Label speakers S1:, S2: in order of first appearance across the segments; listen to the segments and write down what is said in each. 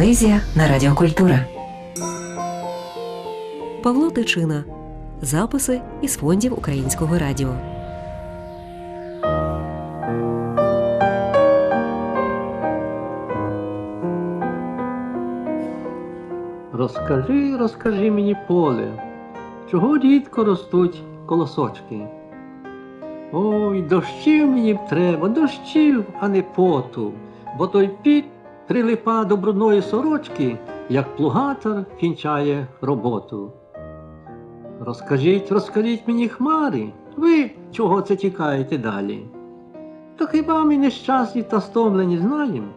S1: Поезія на Радіокультура.
S2: Павло Тичина. Записи із фондів Українського радіо.
S3: Розкажи, розкажи мені поле, чого рідко ростуть колосочки. Ой, дощів мені треба, дощів, а не поту, бо той піт прилипа до брудної сорочки, як плугатор кінчає роботу. Розкажіть, розкажіть мені хмари, ви чого це тікаєте далі? То хіба ми нещасні та стомлені знаєм?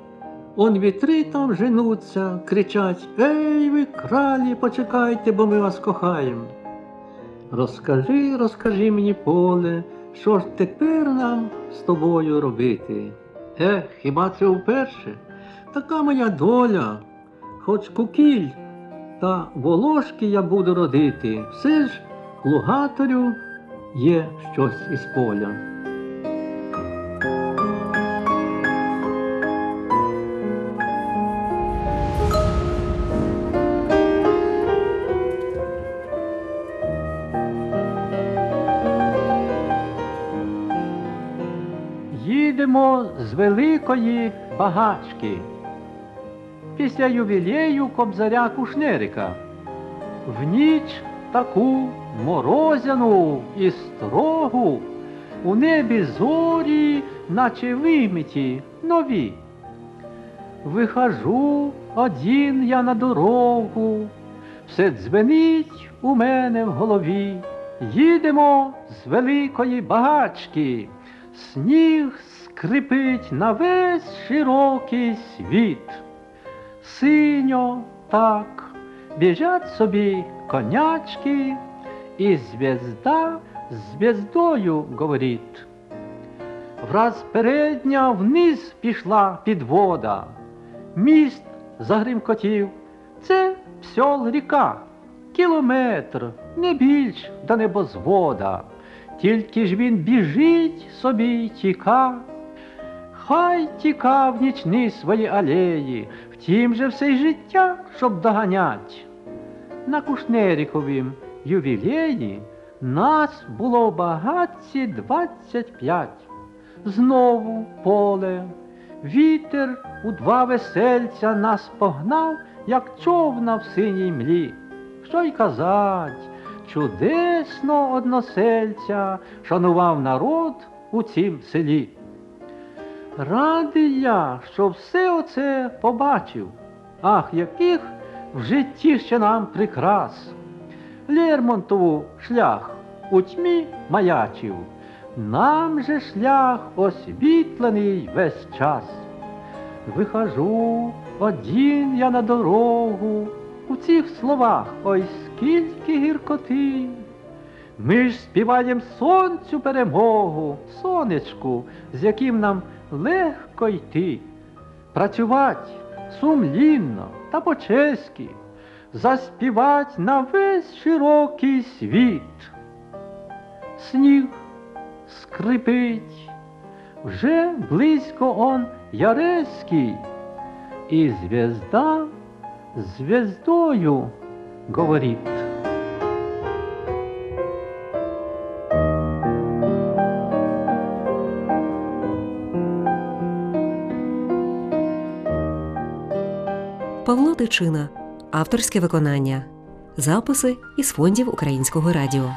S3: Он вітри там женуться, кричать Ей ви кралі, почекайте, бо ми вас кохаєм. Розкажи, розкажи мені поле, що ж тепер нам з тобою робити? Ех, хіба це вперше? Така моя доля, хоч кукіль та волошки я буду родити, все ж лугаторю є щось із поля. Їдемо з великої багачки. Після ювілею кобзаря Кушнерика. В ніч таку морозяну і строгу, у небі зорі, наче вимиті, нові. Вихожу один я на дорогу, все дзвенить у мене в голові. Їдемо з великої багачки, сніг скрипить на весь широкий світ. Синьо так біжать собі конячки, і звезда звездою говорить. Враз передня вниз пішла підвода, міст загримкотів. Це псьол ріка, кілометр, не більш до небозвода. Тільки ж він біжить собі тіка. Хай тіка в нічні свої алеї, втім же все й життя, щоб доганять. На Кушнеріковім ювілеї нас було багатці двадцять п'ять. Знову поле, вітер у два весельця нас погнав, як човна в синій млі. Що й казать, чудесно односельця шанував народ у цім селі. Радий я, що все оце побачив. Ах, яких в житті ще нам прикрас. Лермонтову шлях у тьмі маячив, нам же шлях освітлений весь час. Вихожу один я на дорогу, у цих словах ой скільки гіркоти. Ми ж співаєм сонцю перемогу, сонечку, з яким нам легко йти, працювати сумлінно та по-чеськи, заспівать на весь широкий світ. Сніг скрипить, вже близько он Яреський, і звезда звездою говорить.
S2: Павло Тичина. Авторське виконання. Записи із фондів Українського радіо.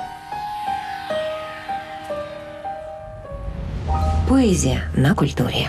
S1: Поезія на культурі.